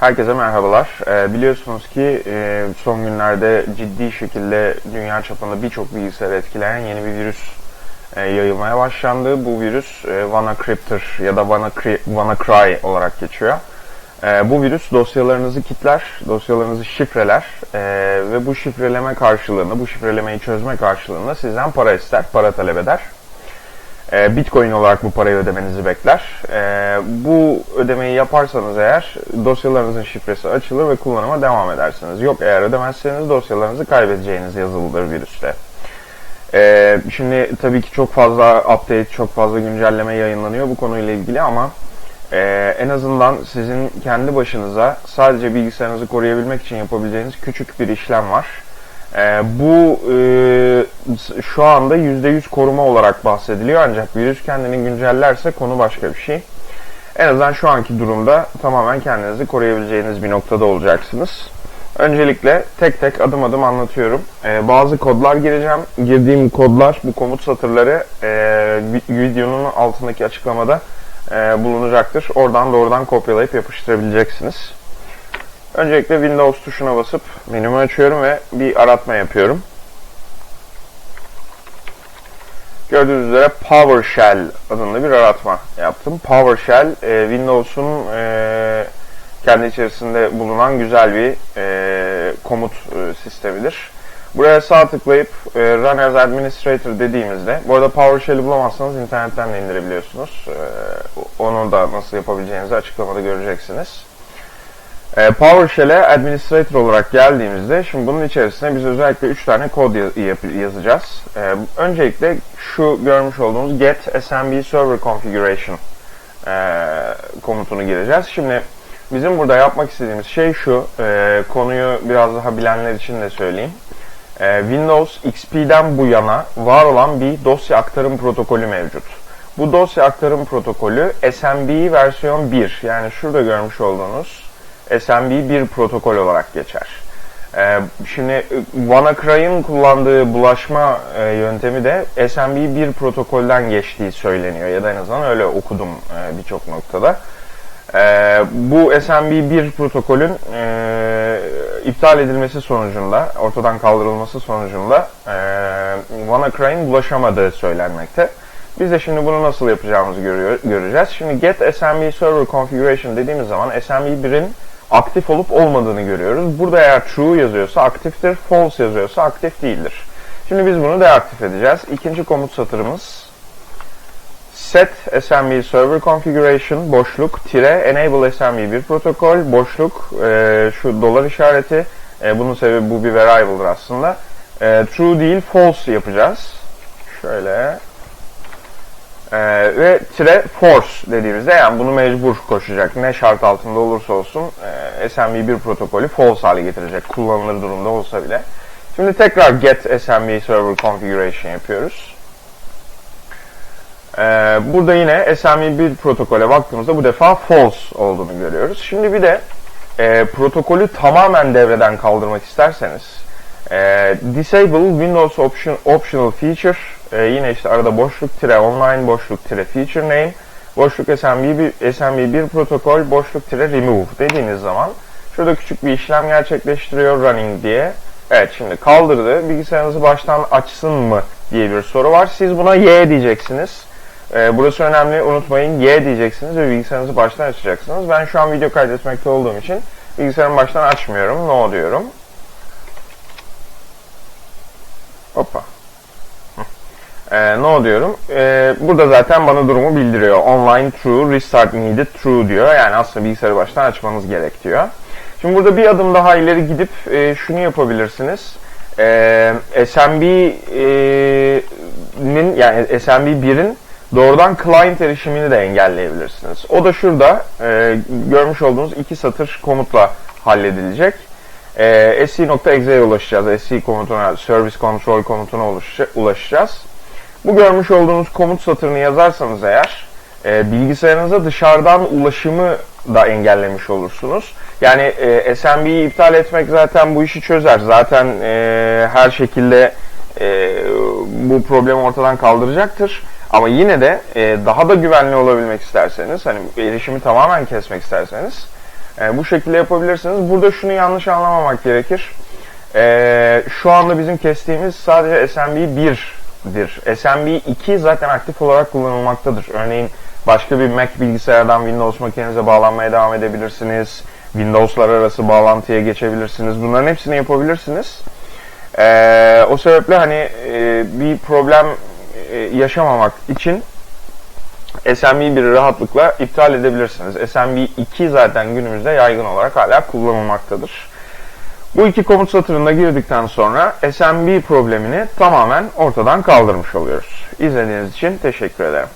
Herkese merhabalar. Ee, biliyorsunuz ki e, son günlerde ciddi şekilde dünya çapında birçok bilgisayarı etkileyen yeni bir virüs e, yayılmaya başlandı. Bu virüs e, WannaCryptor ya da WannaCry, olarak geçiyor. E, bu virüs dosyalarınızı kitler, dosyalarınızı şifreler ve bu şifreleme karşılığında, bu şifrelemeyi çözme karşılığında sizden para ister, para talep eder. E, Bitcoin olarak bu parayı ödemenizi bekler. E, bu ödemeyi yaparsanız eğer dosyalarınızın şifresi açılır ve kullanıma devam edersiniz. Yok eğer ödemezseniz dosyalarınızı kaybedeceğiniz yazılıdır virüste. E, şimdi tabii ki çok fazla update, çok fazla güncelleme yayınlanıyor bu konuyla ilgili ama e, en azından sizin kendi başınıza sadece bilgisayarınızı koruyabilmek için yapabileceğiniz küçük bir işlem var. E, bu e, şu anda %100 koruma olarak bahsediliyor ancak virüs kendini güncellerse konu başka bir şey. En azından şu anki durumda tamamen kendinizi koruyabileceğiniz bir noktada olacaksınız. Öncelikle tek tek adım adım anlatıyorum. Ee, bazı kodlar gireceğim. Girdiğim kodlar, bu komut satırları e, videonun altındaki açıklamada e, bulunacaktır. Oradan doğrudan kopyalayıp yapıştırabileceksiniz. Öncelikle Windows tuşuna basıp menümü açıyorum ve bir aratma yapıyorum. Gördüğünüz üzere PowerShell adında bir aratma yaptım. PowerShell e, Windows'un e, kendi içerisinde bulunan güzel bir e, komut sistemidir. Buraya sağ tıklayıp Run as Administrator dediğimizde, bu arada PowerShell'i bulamazsanız internetten de indirebiliyorsunuz. E, onu da nasıl yapabileceğinizi açıklamada göreceksiniz. E, PowerShell'e Administrator olarak geldiğimizde, şimdi bunun içerisine biz özellikle 3 tane kod yazacağız. E, öncelikle şu görmüş olduğunuz Get SMB Server Configuration e, komutunu gireceğiz. Şimdi bizim burada yapmak istediğimiz şey şu, e, konuyu biraz daha bilenler için de söyleyeyim. E, Windows XP'den bu yana var olan bir dosya aktarım protokolü mevcut. Bu dosya aktarım protokolü SMB versiyon 1, yani şurada görmüş olduğunuz SMB bir protokol olarak geçer. Ee, şimdi WannaCry'ın kullandığı bulaşma e, yöntemi de SMB bir protokolden geçtiği söyleniyor ya da en azından öyle okudum e, birçok noktada. E, bu SMB bir protokolün e, iptal edilmesi sonucunda, ortadan kaldırılması sonucunda e, WannaCry'ın bulaşamadığı söylenmekte. Biz de şimdi bunu nasıl yapacağımızı görüyor, göreceğiz. Şimdi get SMB server configuration dediğimiz zaman SMB 1'in aktif olup olmadığını görüyoruz. Burada eğer true yazıyorsa aktiftir, false yazıyorsa aktif değildir. Şimdi biz bunu deaktif edeceğiz. İkinci komut satırımız set smb server configuration boşluk tire enable smb bir protokol boşluk e, şu dolar işareti e, bunun sebebi bu bir variable'dır aslında. E, true değil false yapacağız. Şöyle ee, ve tire force dediğimizde yani bunu mecbur koşacak. Ne şart altında olursa olsun e, SMB1 protokolü false hale getirecek kullanılır durumda olsa bile. Şimdi tekrar get SMB server configuration yapıyoruz. Ee, burada yine SMB1 protokole baktığımızda bu defa false olduğunu görüyoruz. Şimdi bir de e, protokolü tamamen devreden kaldırmak isterseniz e, disable Windows option, optional feature e, yine işte arada boşluk tire online boşluk tire feature name boşluk SMB1, SMB1 protokol boşluk tire remove dediğiniz zaman şurada küçük bir işlem gerçekleştiriyor running diye. Evet şimdi kaldırdı. Bilgisayarınızı baştan açsın mı diye bir soru var. Siz buna Y diyeceksiniz. Ee, burası önemli. Unutmayın Y diyeceksiniz ve bilgisayarınızı baştan açacaksınız. Ben şu an video kaydetmekte olduğum için bilgisayarımı baştan açmıyorum. No diyorum. Hoppa. E, no diyorum. E, burada zaten bana durumu bildiriyor. Online true, restart needed true diyor. Yani aslında bilgisayarı baştan açmanız gerek diyor. Şimdi burada bir adım daha ileri gidip e, şunu yapabilirsiniz. E, SMB'nin yani SMB 1'in doğrudan client erişimini de engelleyebilirsiniz. O da şurada e, görmüş olduğunuz iki satır komutla halledilecek. E, sc.exe'ye ulaşacağız. sc komutuna, service control komutuna ulaşacağız. Bu görmüş olduğunuz komut satırını yazarsanız eğer e, bilgisayarınıza dışarıdan ulaşımı da engellemiş olursunuz. Yani e, SMB'yi iptal etmek zaten bu işi çözer. Zaten e, her şekilde e, bu problemi ortadan kaldıracaktır. Ama yine de e, daha da güvenli olabilmek isterseniz, hani erişimi tamamen kesmek isterseniz E, bu şekilde yapabilirsiniz. Burada şunu yanlış anlamamak gerekir. E, şu anda bizim kestiğimiz sadece SMB 1'dir. SMB 2 zaten aktif olarak kullanılmaktadır. Örneğin başka bir Mac bilgisayardan Windows makinenize bağlanmaya devam edebilirsiniz. Windows'lar arası bağlantıya geçebilirsiniz. Bunların hepsini yapabilirsiniz. Ee, o sebeple hani e, bir problem e, yaşamamak için SMB1'i rahatlıkla iptal edebilirsiniz. SMB2 zaten günümüzde yaygın olarak hala kullanılmaktadır. Bu iki komut satırında girdikten sonra SMB problemini tamamen ortadan kaldırmış oluyoruz. İzlediğiniz için teşekkür ederim.